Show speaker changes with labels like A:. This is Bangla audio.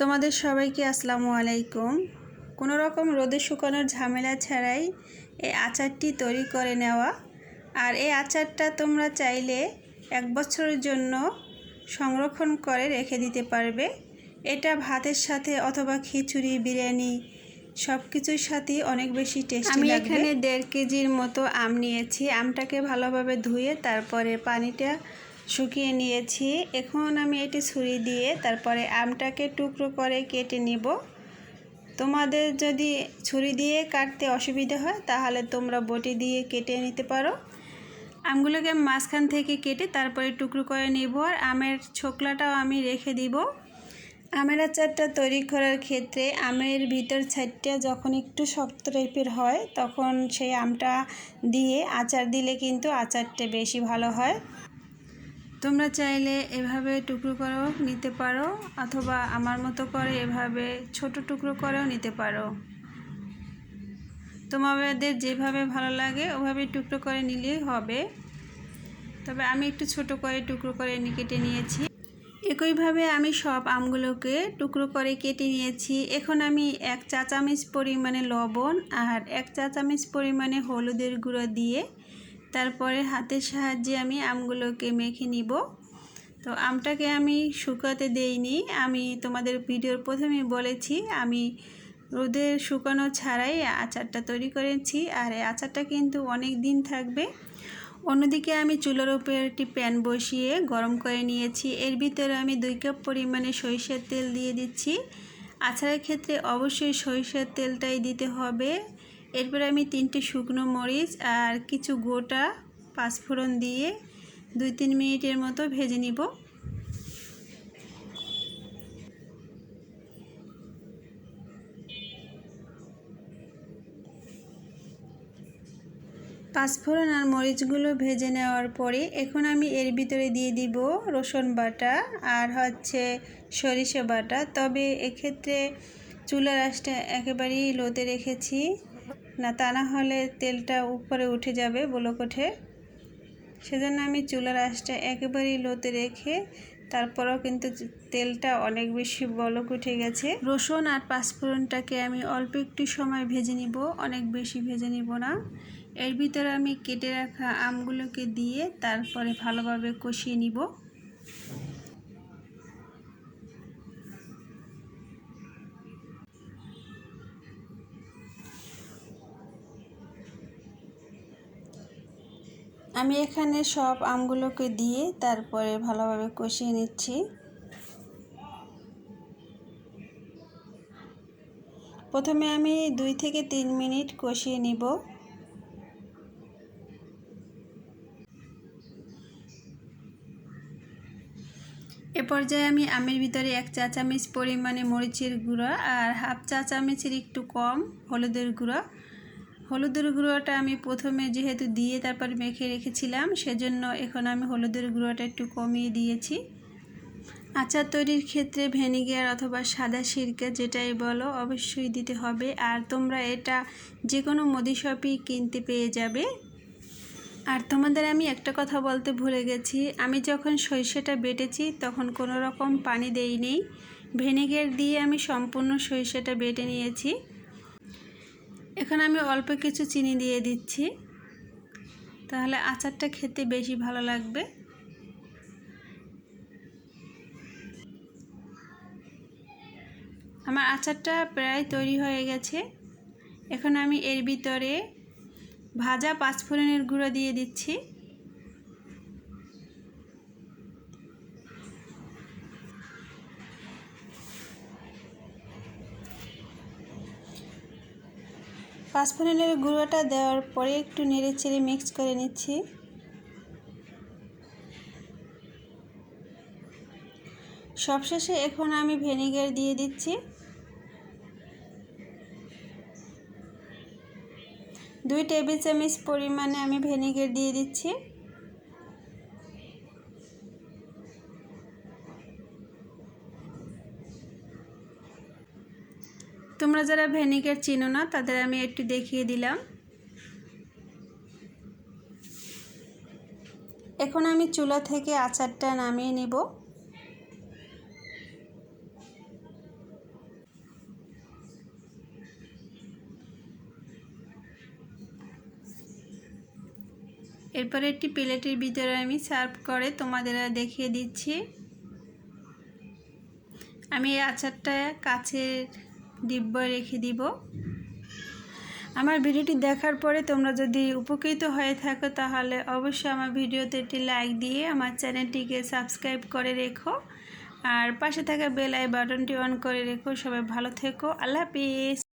A: তোমাদের সবাইকে আসসালামু আলাইকুম। কোনো রকম রোদে শুকানোর ঝামেলা ছাড়াই এই আচারটি তৈরি করে নেওয়া। আর এই আচারটা তোমরা চাইলে এক বছরের জন্য সংরক্ষণ করে রেখে দিতে পারবে। এটা ভাতের সাথে অথবা খিচুড়ি বিরিয়ানি সব কিছুর সাথেই অনেক বেশি টেস্ট আমি এখানে দেড় কেজির মতো আম নিয়েছি। আমটাকে ভালোভাবে ধুয়ে তারপরে পানিটা শুকিয়ে নিয়েছি। এখন আমি এটি ছুরি দিয়ে তারপরে আমটাকে টুকরো করে কেটে নিব। তোমাদের যদি ছুরি দিয়ে কাটতে অসুবিধা হয়, তাহলে তোমরা বটি দিয়ে কেটে নিতে পারো। আমগুলোকে মাঝখান থেকে কেটে তারপরে টুকরো করে নিব আর আমের ছোকলাটাও আমি রেখে দিব। আমের আচারটা তৈরি করার ক্ষেত্রে আমের ভিতর ছাইডটা যখন একটু শক্ত টাইপের হয়, তখন সেই আমটা দিয়ে আচার দিলে কিন্তু আচারটা বেশি ভালো হয়। তোমরা চাইলে এভাবে টুকরো করেও নিতে পারো, অথবা আমার মতো করে এভাবে ছোট টুকরো করেও নিতে পারো। তোমাদের যেভাবে ভালো লাগে, ওভাবে টুকরো করে নিলেই হবে। তবে আমি একটু ছোট করে টুকরো করে কেটে নিয়েছি। একইভাবে আমি সব আমগুলোকে টুকরো করে কেটে নিয়েছি। এখন আমি এক চা চামচ পরিমাণে লবণ আর এক চা চামচ পরিমাণে হলুদের গুঁড়ো দিয়ে তারপরে হাতের সাহায্যে আমি আমগুলোকে মেখে নিব। তো আমটাকে আমি শুকাতে দেইনি। আমি তোমাদের ভিডিওর প্রথমেই বলেছি, আমি রোদের শুকানো ছাড়াই আচারটা তৈরি করেছি আর এই আচারটা কিন্তু অনেক দিন থাকবে। অন্যদিকে আমি চুলোর উপরে একটি প্যান বসিয়ে গরম করে নিয়েছি। এর ভিতরে আমি দুই কাপ পরিমাণে সরিষার তেল দিয়ে দিচ্ছি। আচারের ক্ষেত্রে অবশ্যই সরিষার তেলটাই দিতে হবে। এরপরে আমি তিনটে শুকনো মরিচ আর কিছু গোটা পাঁচফোড়ন দিয়ে দুই তিন মিনিটের মতো ভেজে নিব। পাঁচফোড়ন আর মরিচগুলো ভেজে নেওয়ার পরে এখন আমি এর ভিতরে দিয়ে দিব রসুন বাটা আর হচ্ছে সরিষা বাটা। তবে এক্ষেত্রে চুলার আঁচটা একেবারেই লোতে রেখেছি। না তা না হলে তেলটা উপরে উঠে যাবে বলক ওঠে। সেজন্য আমি চুলার আঁচটা একেবারেই লোতে রেখে তারপরেও কিন্তু তেলটা অনেক বেশি বলক উঠে গেছে। রসুন আর পাঁচফোড়নটাকে আমি অল্প একটু সময় ভেজে নিব, অনেক বেশি ভেজে নিব না। এর ভিতরে আমি কেটে রাখা আমগুলোকে দিয়ে তারপরে ভালোভাবে কষিয়ে নিব। আমি এখানে সব আমগুলোকে দিয়ে তারপরে ভালোভাবে কষিয়ে নিচ্ছি। প্রথমে আমি দুই থেকে তিন মিনিট কষিয়ে নিব। এ পর্যায়ে আমি আমের ভিতরে এক চা চামচ পরিমাণে মরিচের গুঁড়া আর হাফ চা চামচের একটু কম হলুদের গুঁড়া হলুদের গুঁড়োটা আমি প্রথমে যেহেতু দিয়ে তারপর মেখে রেখেছিলাম, সেজন্য এখন আমি হলুদের গুঁড়োটা একটু কমিয়ে দিয়েছি। আচার তৈরির ক্ষেত্রে ভেনিগার অথবা সাদা সিরকা যেটাই বলো অবশ্যই দিতে হবে। আর তোমরা এটা যে কোনো মুদি শপই কিনতে পেয়ে যাবে। আর তোমাদের আমি একটা কথা বলতে ভুলে গেছি, আমি যখন সরিষাটা বেটেছি তখন কোনো রকম পানি দেইনি। ভেনিগার দিয়ে আমি সম্পূর্ণ সরিষাটা বেটে নিয়েছি। এখন আমি অল্প কিছু চিনি দিয়ে দিচ্ছি। তাহলে আচারটা খেতে বেশি ভালো লাগবে। আমার আচারটা প্রায় তৈরি হয়ে গেছে। এখন আমি এর ভিতরে ভাজা পাঁচফোড়নের গুঁড়ো দিয়ে দিচ্ছি। পাঁচফোড়নের গুঁড়োটা দেওয়ার পরে একটু নেড়ে চেড়ে মিক্স করে নিচ্ছি। সবশেষে এখন আমি ভেনিগার দিয়ে দিচ্ছি। দুই টেবিল চামচ পরিমাণে আমি ভেনিগার দিয়ে দিচ্ছি। তোমরা যারা ভ্যানিকার চিনো না, তাদের আমি একটু দেখিয়ে দিলাম। এখন আমি চুলা থেকে আচারটা নামিয়ে নিব। এরপরে একটি প্লেটের ভিতরে আমি সার্ভ করে তোমাদের দেখিয়ে দিচ্ছি। আমি এই আচারটা কাছের ডিব্বায় রেখে দিব। আমার ভিডিওটি দেখার পরে তোমরা যদি উপকৃত হয়ে থাকো, তাহলে অবশ্যই আমার ভিডিওতে একটি লাইক দিয়ে আমার চ্যানেলটিকে সাবস্ক্রাইব করে রেখো। আর পাশে থাকা বেল আই বাটনটি অন করে রেখো। সবাই ভালো থেকো। আল্লাহ হাফিজ।